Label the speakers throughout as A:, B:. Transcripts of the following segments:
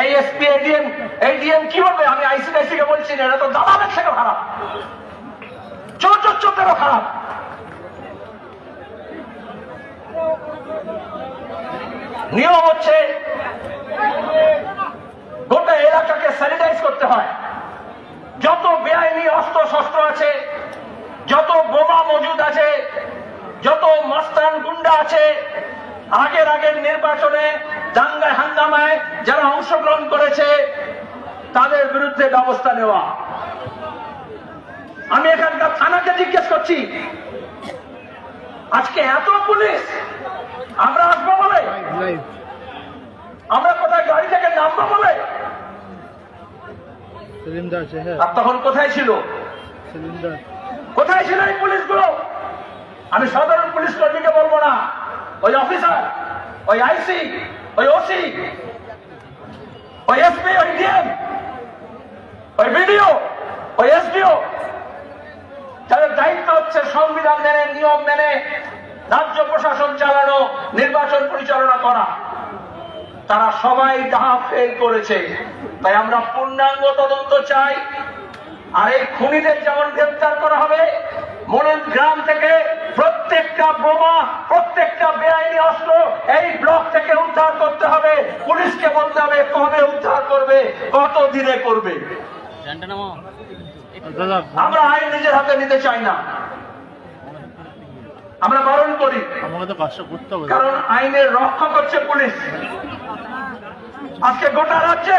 A: এই ADM ADM কি বলবে? আমি আইসিআইসি কে বলছি এটা তো দালালের থেকে খারাপ। চোর চোর চোরদেরও খারাপ। নিয়ম হচ্ছে, গোটা এলাকাকে স্যানিটাইজ করতে হয়। যত বেআইনি অস্ত্র শস্ত্র আছে, যত বোমা মজুদ আছে, যত মাস্তান গুন্ডা আছে, আগের আগের নির্বাচনে যারা অংশগ্রহণ করেছে তাদের বিরুদ্ধে ব্যবস্থা নেওয়া। আমি এখানকার থানাকে জিজ্ঞেস করছি আজকে এত পুলিশ আমরা আসব বলে? আমরা কোথায় গাড়ি থেকে নামবো বলে?
B: হ্যাঁ।
A: আর তখন কোথায় ছিল? কোথায় ছিল এই পুলিশগুলো? আমি সাধারণ পুলিশ কর্মীকে বলব না। ওই অফিসার ওই আইসি ওই ওসি ওই এসপি, ওই ডিএম, ওই বিডিও, ওই এসডিও তাদের দায়িত্ব হচ্ছে সংবিধান মেনে নিয়ম মেনে রাজ্য প্রশাসন চালানো, নির্বাচন পরিচালনা করা, তারা সবাই ডাহা ফেল করেছে। তাই আমরা পূর্ণাঙ্গ তদন্ত চাই। আর এই খুনিদের যেমন গ্রেপ্তার করা হবে মনের গ্রাম থেকে প্রত্যেকটা বোমা অস্ত্র এই ব্লক থেকে উদ্ধার করতে হবে। পুলিশকে বলতে হবে, কবে উদ্ধার করবে, কত দিনে করবে। আমরা আইন নিজের হাতে নিতে চাই না। আমরা বারণ করি। কারণ আইনের রক্ষা করছে পুলিশ। আজকে গোটা রাজ্যে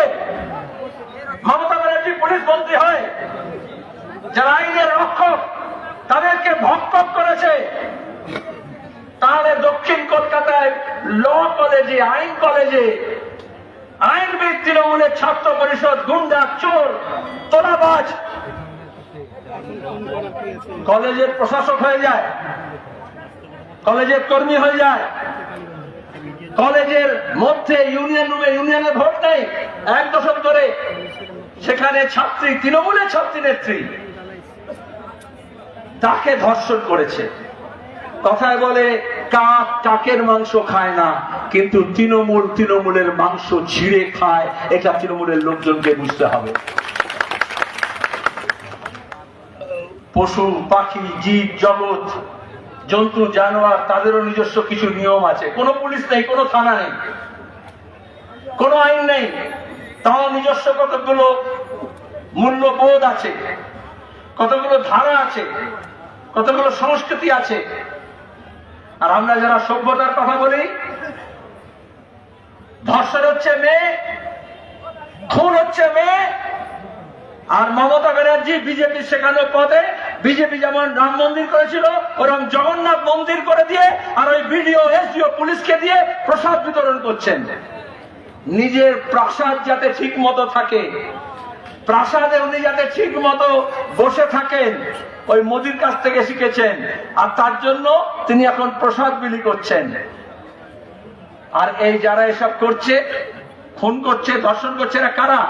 A: মমতা ব্যানার্জি পুলিশ মন্ত্রী হয়। যারা আইনের রক্ষক, তাদেরকে ভক্ষক করেছে তাহলে দক্ষিণ কলকাতায় ল কলেজে আইন কলেজে আইনবিদ তৃণমূলের ছাত্র পরিষদ, গুন্ডা, চোর, তোলাবাজ। কলেজের প্রশাসক হয়ে যায়, কলেজের কর্মী হয়ে যায়। কলেজের মধ্যে ইউনিয়ন রুমে ইউনিয়নে ভোট নেই এক দশক ধরে। সেখানে ছাত্রী, তৃণমূলের ছাত্রী নেত্রী, তাকে ধর্ষণ করেছে। কথায় বলে, কাক কাকের মাংস খায় না, কিন্তু তৃণমূল তৃণমূলের মাংস ছিঁড়ে খায়। এটা তৃণমূলের লোকজনকে বুঝতে হবে। পশু, পাখি, জীব, জগৎ, জন্তু, জানোয়ার, তাদেরও নিজস্ব কিছু নিয়ম আছে। কোনো পুলিশ নেই, কোনো থানা নেই, কোনো আইন নেই। তাও নিজস্ব কতগুলো মূল্যবোধ আছে, কতগুলো ধারা আছে, কতগুলো সংস্কৃতি আছে আর আমরা যারা সভ্যতার কথা বলি, ধর্ষণ হচ্ছে মেয়ে, খুন হচ্ছে মেয়ে, আর মমতা ব্যানার্জি বিজেপি শেখানো পদে, বিজেপি যেমন রাম মন্দির করেছিল ওরকম জগন্নাথ মন্দির করে দিয়ে, আর ওই বিডিও, এসডিও, পুলিশকে দিয়ে প্রসাদ বিতরণ করছেন। নিজের প্রাসাদ যাতে ঠিক মতো থাকে প্রাসাদে উনি যাতে ঠিক মতো বসে থাকেন, ওই মোদির কাছ থেকে শিখেছেন। আর তার জন্য তিনি এখন প্রসাদ বিলি করছেন। আর এই যারা এসব করছে, খুন করছে, ধর্ষণ করছে, এরা কারা?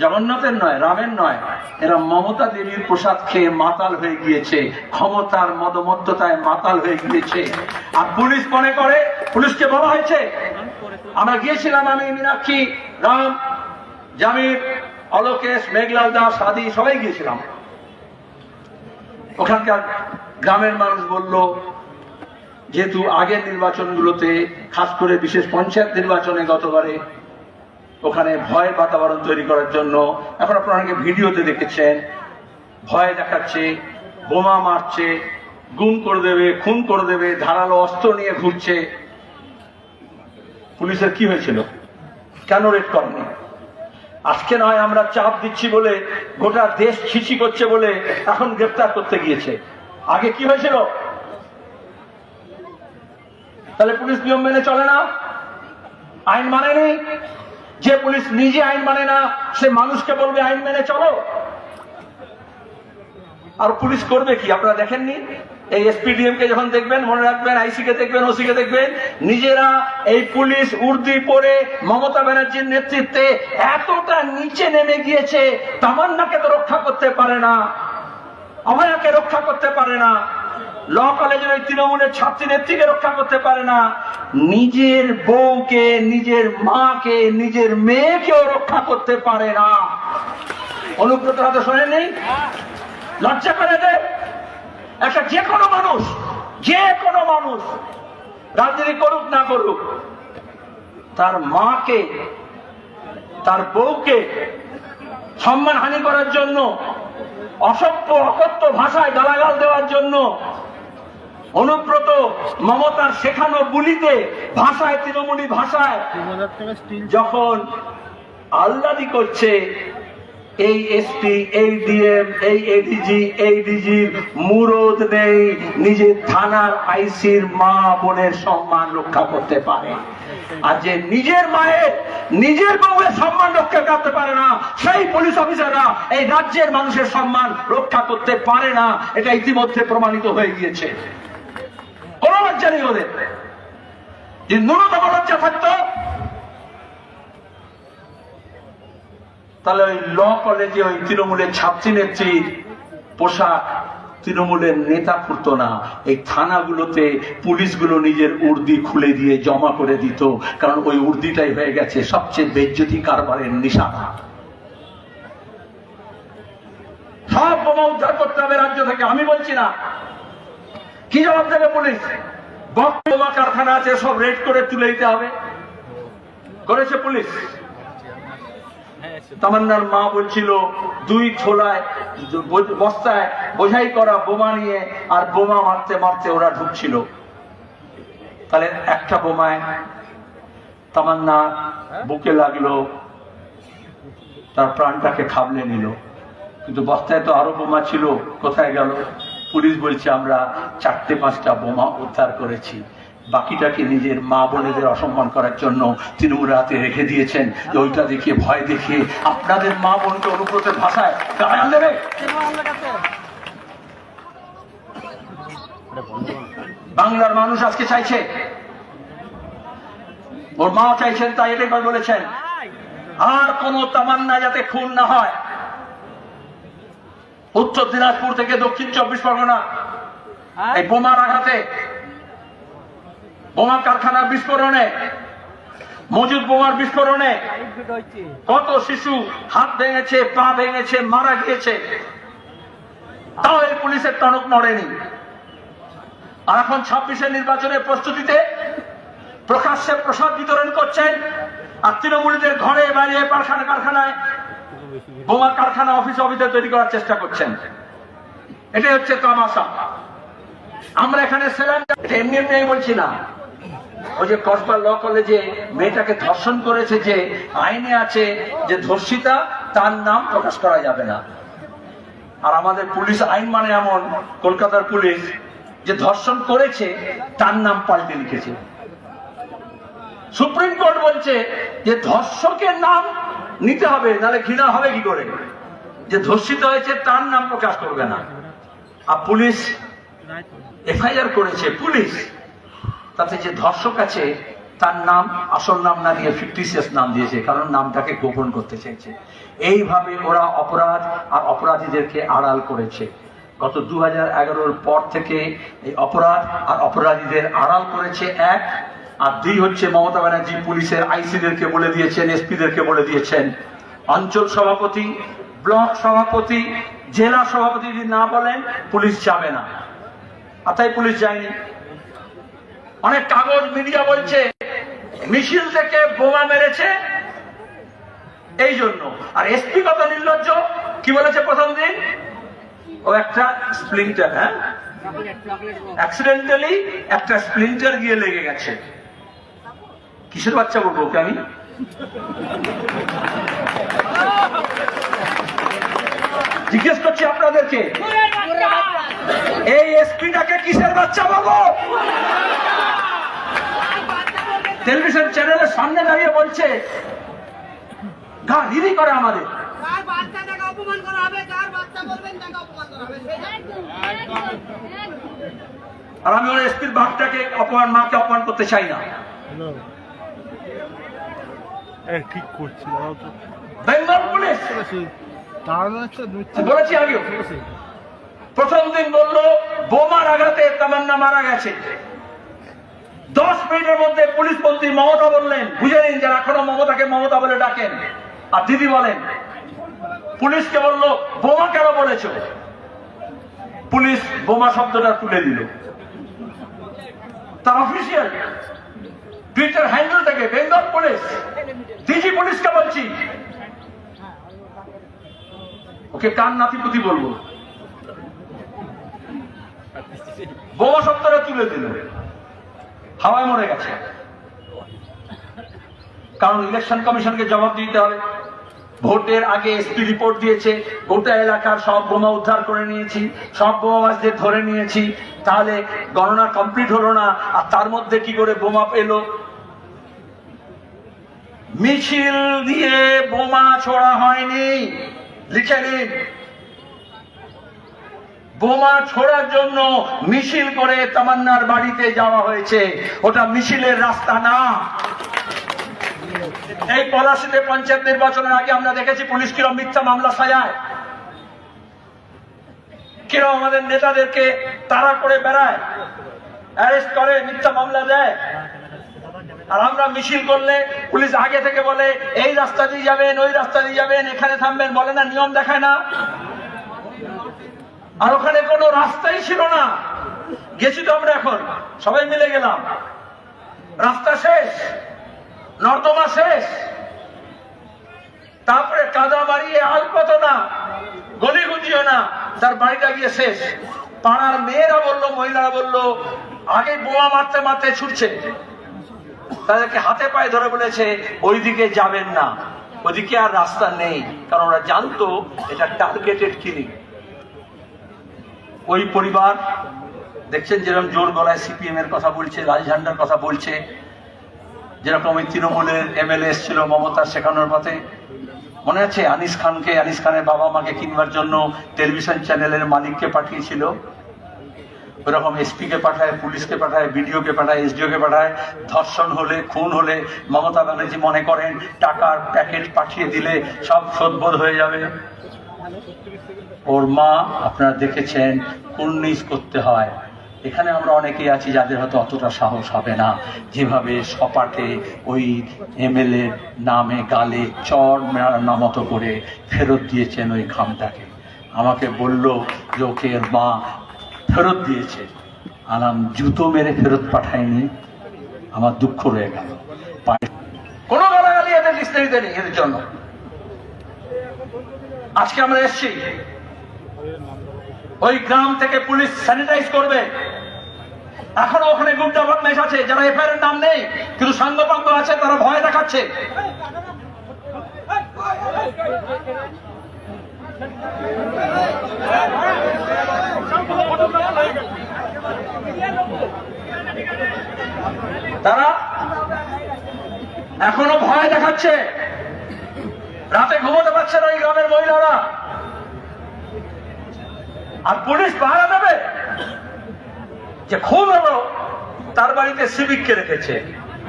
A: জগন্নাথের নয়, রামের নয়। এরা মমতা দেবীর প্রসাদ খেয়ে মাতাল হয়ে গিয়েছে। ক্ষমতার মদমত্ততায় মাতাল হয়ে গিয়েছে। আর পুলিশ মনে করে, পুলিশকে বলা হয়েছে, আমরা গিয়েছিলাম আমি, মীনাক্ষী, রাম, জামির অলোকেশ মেঘলাল দাস আদি সবাই গিয়েছিলাম। ওখানকার গ্রামের মানুষ বলল, যেহেতু আগের নির্বাচনগুলোতে খাস করে বিশেষ পঞ্চায়েত নির্বাচনে গতবারে ওখানে ভয়ের বাতাবরণ তৈরি করার জন্য এখন আপনারা অনেকে ভিডিওতে দেখেছেন, ভয় দেখাচ্ছে, বোমা মারছে, গুম করে দেবে, খুন করে দেবে, ধারালো অস্ত্র নিয়ে ঘুরছে। পুলিশের কি হয়েছিল? কেন রেড করেনি? আজকে নয়, আমরা চাপ দিচ্ছি বলে গোটা দেশ ছিচি করছে বলে এখন গ্রেপ্তার করতে গিয়েছে। আগে কি হয়েছিল? তাহলে পুলিশ নিয়ম মেনে চলে না? আইন মানেনি যে পুলিশ নিজে আইন মানে না, সে মানুষকে বলবে আইন মেনে চলো। আর পুলিশ করবে কি? আপনারা দেখেননি? এই এসপিডিএম কে যখন দেখবেন, মনে রাখবেন আইসি কে দেখবেন ওসি কে দেখবেন, নিজেরা এই পুলিশ উর্দি পরে মমতা ব্যানার্জির নেতৃত্বে এতটা নিচে নেমে গিয়েছে, তামান্নাকে তো রক্ষা করতে পারে না, অভয়াকে রক্ষা করতে পারে না, ল কলেজের ওই তৃণমূলের ছাত্রী নেত্রীকে রক্ষা করতে পারে না, নিজের বউকে, নিজের মাকে, নিজের মেয়েকেও রক্ষা করতে পারে না। অনুব্রত, হাতে শোনেন লজ্জা করে দে। একটা যে কোনো মানুষ যে কোনো মানুষ রাজনীতি করুক না করুক তার মাকে তার বউকে সম্মানহানি করার জন্য অসভ্য অকথ্য ভাষায় গালাগাল দেওয়ার জন্য অনুব্রত মমতার শেখানো বুলিতে ভাষায় তৃণমূলী ভাষায় যখন আল্লাদি করছে এই এসপি এই ডিএম এই এডিজি এই ডিজির নেই থানার আইসির মা বোনের সম্মান রক্ষা করতে পারে। আর যে নিজের মায়ের, নিজের বউয়ের সম্মান রক্ষা করতে পারে না, সেই পুলিশ অফিসাররা এই রাজ্যের মানুষের সম্মান রক্ষা করতে পারে না, এটা ইতিমধ্যে প্রমাণিত হয়ে গিয়েছে। কোনো লজ্জা নেই ওদের। যে ন্যূনতম লজ্জা থাকতো তাহলে ওই ল কলেজে ওই তৃণমূলের ছাত্রী নেত্রীর পোশাক তৃণমূলের নেতা ফুরতো না। এই থানাগুলোতে পুলিশগুলো নিজের উর্দি খুলে দিয়ে জমা করে দিত, কারণ ওই উর্দিটাই হয়ে গেছে সবচেয়ে বেজ্জতি কারবারের নিশানা। সব বোমা উদ্ধার করতে হবে রাজ্য থেকে, আমি বলছি না। কি জবাব দেবে পুলিশ? বোমা কারখানা আছে, সব রেড করে তুলে দিতে হবে। করেছে পুলিশ। তামান্নার মা বলছিল, দুই ছোলায় বস্তায় বোঝাই করা বোমা নিয়ে আর বোমা মারতে মারতে ওরা ঢুকছিল। তাহলে একটা বোমায় তামান্না বুকে লাগল, তার প্রাণটাকে খাবলে নিল। কিন্তু বস্তায় তো আরও বোমা ছিল, কোথায় গেল? পুলিশ বলছে, আমরা চারটে পাঁচটা বোমা উদ্ধার করেছি। বাকিটাকে নিজের মা বোনেদের অসম্মান করার জন্য তৃণমূল হাতে রেখে দিয়েছেন। যে ওইটা দেখিয়ে, ভয় দেখিয়ে আপনাদের মা বোনকে অনুব্রতের ভাষায় গায়ে দেবে। বাংলার মানুষ আজকে চাইছে। ওর মা চাইছেন, তাই এটাই বলেছেন। আর কোন তামান্না যাতে খুন না হয়। উত্তর দিনাজপুর থেকে দক্ষিণ চব্বিশ পরগনা, এই বোমার আঘাতে বোমা কারখানার বিস্ফোরণে, মজুদ বোমার বিস্ফোরণে কত শিশু হাত ভেঙেছে, পা ভেঙেছে, মারা গিয়েছে, তাও এই পুলিশের টনক নড়েনি। আর এখন ছাব্বিশের নির্বাচনের প্রস্তুতিতে প্রকাশ্যে প্রসাদ বিতরণ করছেন আর তৃণমূলীদের ঘরে বাইরে কারখানা কারখানায় বোমা কারখানা অফিস অফিসে তৈরি করার চেষ্টা করছেন। এটাই হচ্ছে তামাশা। আমরা এখানে ছিলাম এমনি এমনি বলছি না। ওই যে কসবা ল কলেজে মেয়েটাকে ধর্ষণ করেছে যে আইনে আছে যে ধর্ষিতা, তার নাম প্রকাশ করা যাবে না। আর আমাদের পুলিশ আইন মানে এমন, কলকাতার পুলিশ যে ধর্ষণ করেছে, তার নাম পাল্টে লিখেছে। সুপ্রিম কোর্ট বলছে যে ধর্ষকের নাম নিতে হবে, নাহলে ঘৃণা হবে কি করে? যে ধর্ষিত হয়েছে, তার নাম প্রকাশ করবে না। আর পুলিশ, এফআইআর করেছে, পুলিশ তাতে যে ধর্ষক আছে, তার নাম, আসল নাম না দিয়ে ফিকটিসিয়াস নাম দিয়েছে, কারণ নামটাকে গোপন করতে চাইছে। এইভাবে ওরা অপরাধ আর অপরাধীদেরকে আড়াল করেছে। গত দু হাজার পর থেকে এই অপরাধ আর অপরাধীদের আড়াল করেছে এক, আর দুই হচ্ছে মমতা ব্যানার্জি পুলিশের আইসিদেরকে বলে দিয়েছেন, এসপিদেরকে বলে দিয়েছেন। অঞ্চল সভাপতি, ব্লক সভাপতি, জেলা সভাপতি যদি না বলেন, পুলিশ যাবে না। আর তাই পুলিশ যায়নি। অনেক কাগজ মিডিয়া বলছে, মিছিল থেকে বোমা মেরেছে। এই জন্য। আর এসপি কত নির্লজ্জ? কি বলেছে প্রথম দিন? ও একটা স্প্লিন্টার হ্যাঁ? অ্যাক্সিডেন্টালি একটা স্প্লিন্টার গিয়ে লেগে গেছে। কিসের বাচ্চা বলব ওকে আমি? জিজ্ঞেস করছি আপনাদেরকে। এই এসপিটাকে কিসের বাচ্চা বলব? টেলিভিশন চ্যানেলের সামনে দাঁড়িয়ে বলছে গা হিরি করে আমাদের।
C: কার বাচ্চাটাকে অপমান করা হবে কার বাচ্চা বলবেন তাকে অপমান করা হবে।
A: আর আমি ওর এসপির বাঘটাকে অপমান মাকে অপমান করতে চাই না।
B: ঠিক করছি
A: বেঙ্গল পুলিশ!
B: বলেছি
A: আগেও।
B: বলেছি
A: প্রথম দিন বলল বোমার আঘাতে তামান্না মারা গেছে। দশ মিনিটের মধ্যে পুলিশ মন্ত্রী মমতা বললেন, বুঝে নিন যারা এখনও মমতাকে মমতা বলে ডাকেন। আর দিদি বলেন, পুলিশকে বলল, বোমা কেন বলেছ? পুলিশ বোমা শব্দটা তুলে দিল। তার অফিসিয়াল টুইটার হ্যান্ডেল থেকে বেঙ্গল পুলিশ, ডিজি পুলিশকে বলছি। ওকে কান নাতিপুতি বলব? বোমা শব্দটা তুলে দিল। হাওয়ায় মরে গেছে। কারণ ইলেকশন কমিশনকে জবাব দিতে হবে। ভোটের আগে এসপি রিপোর্ট দিয়েছে, গোটা এলাকার সব বোমা উদ্ধার করে নিয়েছি, সব বোমাবাসদের ধরে নিয়েছি। তাহলে গণনা কমপ্লিট হলো না, আর তার মধ্যে কি করে বোমা পেল? মিছিল দিয়ে বোমা ছোড়া হয়নি। লিখে নিন। বোমা ছোড়ার জন্য মিছিল করে তামান্নার বাড়িতে যাওয়া হয়েছে। ওটা মিছিলের রাস্তা না। এই পলাশিতে পঞ্চায়েত নির্বাচনের আগে আমরা দেখেছি পুলিশ কিরম মিথ্যা মামলা সাজায়। কিরম আমাদের নেতাদেরকে তাড়া করে বেড়ায়, অ্যারেস্ট করে, মিথ্যা মামলা দেয়। আর আমরা মিছিল করলে পুলিশ আগে থেকে বলে, এই রাস্তা দিয়ে যাবেন, ওই রাস্তা দিয়ে যাবেন, এখানে থামবেন। বলে না, নিয়ম দেখায় না। আর ওখানে কোনো রাস্তাই ছিল না। গেছি তো আমরা এখন। সবাই মিলে গেলাম। রাস্তা শেষ, নর্দমা শেষ। তারপরে কাদা মারিয়ে আলপত না, গলি গুঞ্জিও না, তার বাড়িটা গিয়ে শেষ। পাড়ার মেয়েরা বলল, মহিলারা বলল, আগে বোমা মারতে মারতে ছুটছে। তাদেরকে হাতে পায়ে ধরে বলেছে, ওইদিকে যাবেন না। ওদিকে আর রাস্তা নেই। কারণ ওরা জানতো এটা টার্গেটেড কিলিং ওই পরিবার, দেখছেন যেরকম জোর গলায় সিপিএম এর কথা বলছে, লাল ঝান্ডার কথা বলছে, যেরকম ওই তৃণমূলের এমএলএ এসেছিল মমতা শেখানোর পথে। মনে আছে আনিস খানকে? আনিস খানের বাবা মাকে কিনবার জন্য টেলিভিশন চ্যানেলের মালিককে পাঠিয়েছিল। ওরকম এসপি কে পাঠায়, পুলিশকে পাঠায় বিডিও কে পাঠায় এসডিও কে পাঠায়, ধর্ষণ হলে, খুন হলে মমতা ব্যানার্জি মনে করেন টাকার প্যাকেট পাঠিয়ে দিলে সব শোধবোধ হয়ে যাবে। ওর মা আপনারা দেখেছেন কুর্নিশ করতে হয়। এখানে আমরা অনেকেই আছি যাদের হয়তো অতটা সাহস হবে না। যেভাবে সপাটে ওই এমএলএ নামে গালে চর মেরার মতো করে ফেরত দিয়েছেন ওই খামটাকে। আমাকে বলল ওকে মা ফেরত দিয়েছে। আলাম, জুতো মেরে ফেরত পাঠায়নি। আমার দুঃখ রয়ে গেল। কোনো গালাগালি এদের এদের জন্য। আজকে আমরা এসছি। ওই গ্রাম থেকে পুলিশ স্যানিটাইজ করবে। এখনও ওখানে গুন্ডা বদমাইশ আছে, যারা এফআইআর নাম নেই, কিন্তু সাঙ্গপাঙ্গ আছে, তারা ভয় দেখাচ্ছে। তারা এখনও ভয় দেখাচ্ছে। রাতে ঘুমোতে পারছে না এই গ্রামের মহিলারা। আর পুলিশ পাহারা দেবে যে খুন হলো, তার বাড়িতে সিভিককে রেখেছে।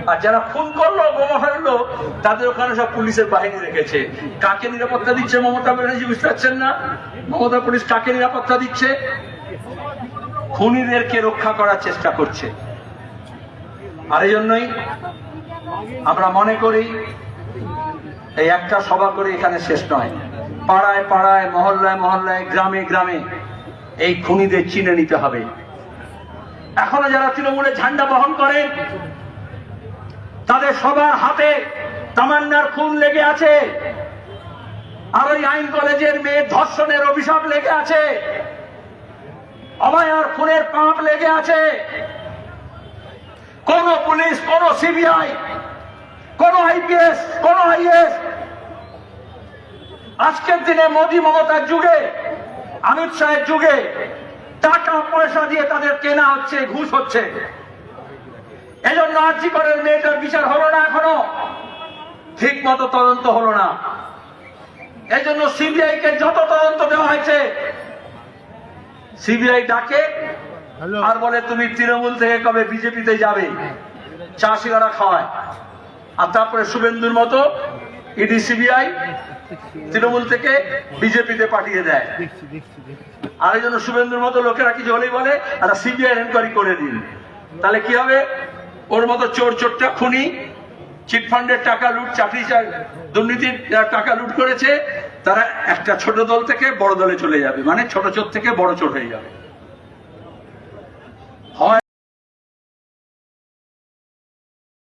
A: আর যারা খুন করল, বোমা ফেলল, তাদের ওখানে সব পুলিশের বাহিনী রেখেছে। কাকে নিরাপত্তা দিচ্ছে মমতা ব্যানার্জি বুঝতে পারছেন না? মমতা পুলিশ কাকে নিরাপত্তা দিচ্ছে? খুনিদেরকে রক্ষা করার চেষ্টা করছে। আর এই জন্যই আমরা মনে করি, এই একটা সভা করে এখানে শেষ নয়। পাড়ায় পাড়ায়, মহল্লায় মহল্লায়, গ্রামে গ্রামে এই খুনিদের চিনে নিতে হবে। এখনও যারা তৃণমূলে ঝান্ডা বহন করেন তাদের সবার হাতে তামান্নার খুন লেগে আছে। আর ওই আইন কলেজের মেয়ে ধর্ষণের অভিশাপ লেগে আছে। অমায়ার খুনের পাপ লেগে আছে। কোন পুলিশ, কোন সিবিআই, কোন আইপিএস, কোন আইএস। আজকের দিনে মোদী মমতার যুগে অমিত শাহের যুগে টাকা পয়সা দিয়ে তাদের কেনা হচ্ছে ঘুষ হচ্ছে। এজন্য আর্জি করেন মেয়েটার বিচার হলো না এখনও। ঠিক মতো তদন্ত হলো না। এই জন্য সিবিআই কে যত তদন্ত দেওয়া হয়েছে সিবিআই ডাকে আর বলে তুমি তৃণমূল থেকে কবে বিজেপিতে যাবে? চা সিগারা খাওয়ায়। আর তারপরে শুভেন্দুর মতো ইডি সিবিআই তৃণমূল থেকে বিজেপিতে পাঠিয়ে দেয়। আর এই জন্য শুভেন্দুর মতো লোকেরা কিছু হলেই বলে আর সিবিআই এনকোয়ারি করে দিন। তাহলে কি হবে? ওর মতো চোর চোরটা খুনি চিটফান্ডের টাকা লুট চাকরি দুর্নীতির যারা টাকা লুট করেছে তারা একটা ছোট দল থেকে বড় দলে চলে যাবে। মানে ছোট চোর থেকে বড় চোর হয়ে যাবে।